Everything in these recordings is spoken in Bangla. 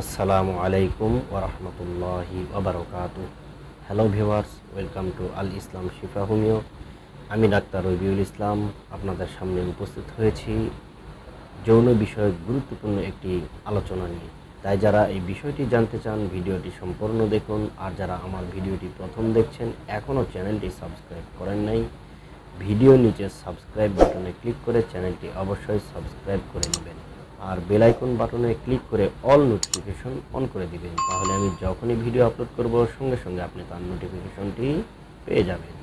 আসসালামু আলাইকুম ওরহমতুল্লাহি ওবরকাত hello viewers welcome to Al Islam Shifa homeo আমি ডাক্তার রবিউল ইসলাম, আপনাদের সামনে উপস্থিত হয়েছি যৌন বিষয়ক গুরুত্বপূর্ণ একটি আলোচনা নিয়ে। তাই যারা এই বিষয়টি জানতে চান, ভিডিওটি সম্পূর্ণ দেখুন। আর যারা আমার ভিডিওটি প্রথম দেখছেন, এখনও চ্যানেলটি সাবস্ক্রাইব করেন নাই, ভিডিও নিচে সাবস্ক্রাইব বাটনে ক্লিক করে চ্যানেলটি অবশ্যই সাবস্ক্রাইব করে নেবেন। আর বেল আইকন বাটনে ক্লিক করে অল নোটিফিকেশন অন করে দিবেন। তাহলে আমি যখনই ভিডিও আপলোড করব, সঙ্গে সঙ্গে আপনি তার নোটিফিকেশনটি পেয়ে যাবেন।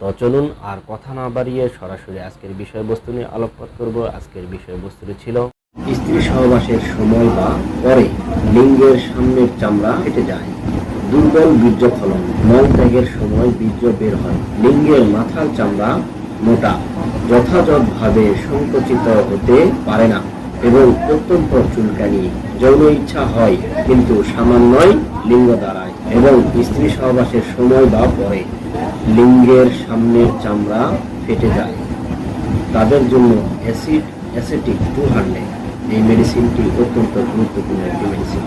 তো চলুন আর কথা না বাড়িয়ে সরাসরি আজকের বিষয়বস্তু নিয়ে আলোকপাত করব। আজকের বিষয়বস্তুটি ছিল স্ত্রী সহবাসের সময় বা পরে লিঙ্গের সামনের চামড়া ফেটে যায়। দুর্বল বীর্য ফলন। মল ত্যাগের সময় বীর্য বের হয়। লিঙ্গের মাথার চামড়া মোটা, যথাযথভাবে সংকুচিত হতে পারে না এবং অত্যন্ত চুলকানি, যৌন ইচ্ছা হয়, কিন্তু সামান্যই লিঙ্গ দাঁড়ায় এবং স্ত্রী সহবাসের সময় বা পরে লিঙ্গের সামনের চামড়া ফেটে যায়। তাদের জন্য অ্যাসিড, অ্যাসেটিক টু হান্ড্রেড। এই মেডিসিনটি অত্যন্ত গুরুত্বপূর্ণ একটি মেডিসিন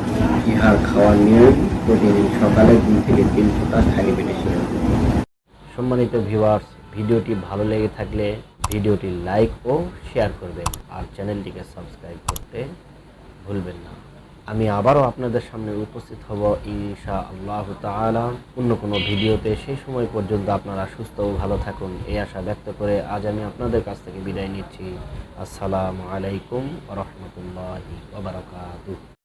ইহার খাওয়ার নিয়ম প্রতিদিন সকালে দুই থেকে তিন ফোঁটা মেডিসিন সম্মানিত ভিউয়ার্স ভিডিওটি ভালো লেগে থাকলে ভিডিওটি লাইক ও শেয়ার করবেন। আর চ্যানেলটিকে সাবস্ক্রাইব করতে ভুলবেন না। আমি আবারও আপনাদের সামনে উপস্থিত হব ঈশা আল্লাহ তালা অন্য কোনো ভিডিওতে সেই সময় পর্যন্ত আপনারা সুস্থ ও ভালো থাকুন এই আশা ব্যক্ত করে আজ আমি আপনাদের কাছ থেকে বিদায় নিচ্ছি। আসসালামু আলাইকুম রহমতুল্লাহ ওবরাকাতুহ